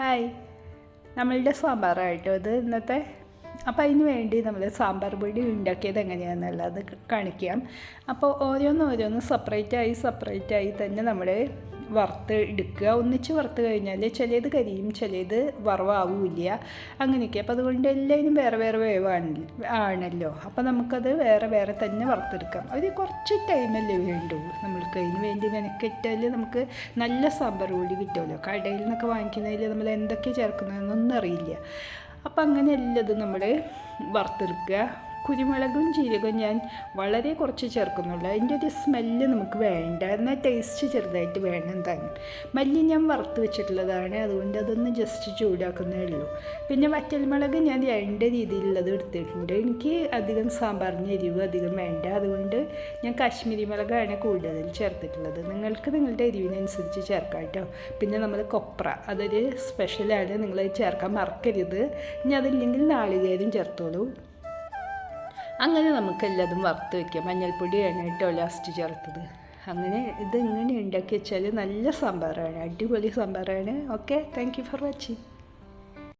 Hi. നമ്മളുടെ സാമ്പാറായിട്ടോ ഇത് ഇന്നത്തെ? അപ്പോൾ അതിന് വേണ്ടി നമ്മൾ സാമ്പാർ പൊടി ഉണ്ടാക്കിയത് എങ്ങനെയാണെന്നുള്ളത് കാണിക്കാം. അപ്പോൾ ഓരോന്ന് ഓരോന്ന് സെപ്പറേറ്റായി സെപ്പറേറ്റായി തന്നെ നമ്മൾ വറുത്ത് എടുക്കുക. ഒന്നിച്ച് വറുത്ത് കഴിഞ്ഞാൽ ചിലത് കരിയും ചിലത് വറവാവില്ല. അങ്ങനെയൊക്കെ. അപ്പോൾ അതുകൊണ്ട് എല്ലാവരും വേറെ വേറെ വേവാണ് ആണല്ലോ. അപ്പോൾ നമുക്കത് വേറെ വേറെ തന്നെ വറുത്തെടുക്കാം. അത് കുറച്ച് ടൈമല്ലേ വേണ്ടുള്ളൂ നമ്മൾക്ക് അതിന് വേണ്ടി മെനക്കെറ്റാൽ നമുക്ക് നല്ല സാമ്പാർ കൂടി കിട്ടുമല്ലോ. കടയിൽ നിന്നൊക്കെ വാങ്ങിക്കുന്നതിൽ നമ്മൾ എന്തൊക്കെ ചേർക്കുന്നതെന്നൊന്നും അറിയില്ല. അപ്പം അങ്ങനെ എല്ലാതും നമ്മൾ വറുത്തെടുക്കുക. കുരുമുളകും ജീരകവും ഞാൻ വളരെ കുറച്ച് ചേർക്കുന്നുള്ളൂ. അതിന്റെ ഒരു സ്മെല്ല് നമുക്ക് വേണ്ട. എന്നാൽ ടേസ്റ്റ് ചെറുതായിട്ട് വേണം തന്നെ മല്ലി ഞാൻ വറുത്ത് വെച്ചിട്ടുള്ളതാണ്. അതുകൊണ്ട് അതൊന്ന് ജസ്റ്റ് ചൂടാക്കുന്നേ ഉള്ളൂ. പിന്നെ വറ്റൽമുളക് ഞാൻ രണ്ട് രീതിയിലുള്ളത് എടുത്തിട്ടുണ്ട്. എനിക്ക് അധികം സാമ്പാറിന് എരിവ് അധികം വേണ്ട. അതുകൊണ്ട് ഞാൻ കാശ്മീരി മുളകാണ് കൂടുതൽ ചേർത്തിട്ടുള്ളത്. നിങ്ങൾക്ക് നിങ്ങളുടെ എരിവിനനുസരിച്ച് ചേർക്കാം കേട്ടോ. പിന്നെ നമ്മൾ കൊപ്ര. അതൊരു സ്പെഷ്യലാണ് നിങ്ങൾ ചേർക്കാൻ മറക്കരുത്. ഇനി അതില്ലെങ്കിൽ നാളികേരം ചേർത്തോളൂ. അങ്ങനെ നമുക്ക് എല്ലാതും വറുത്ത് വയ്ക്കാം മഞ്ഞൾപ്പൊടിയാണ് കേട്ടോ ലാസ്റ്റ് ചേർത്തത്. അങ്ങനെ ഇത് ഉണ്ടാക്കി വെച്ചാൽ നല്ല സാമ്പാറാണ്. അടിപൊളി സാമ്പാറാണ്. Okay thank you for watching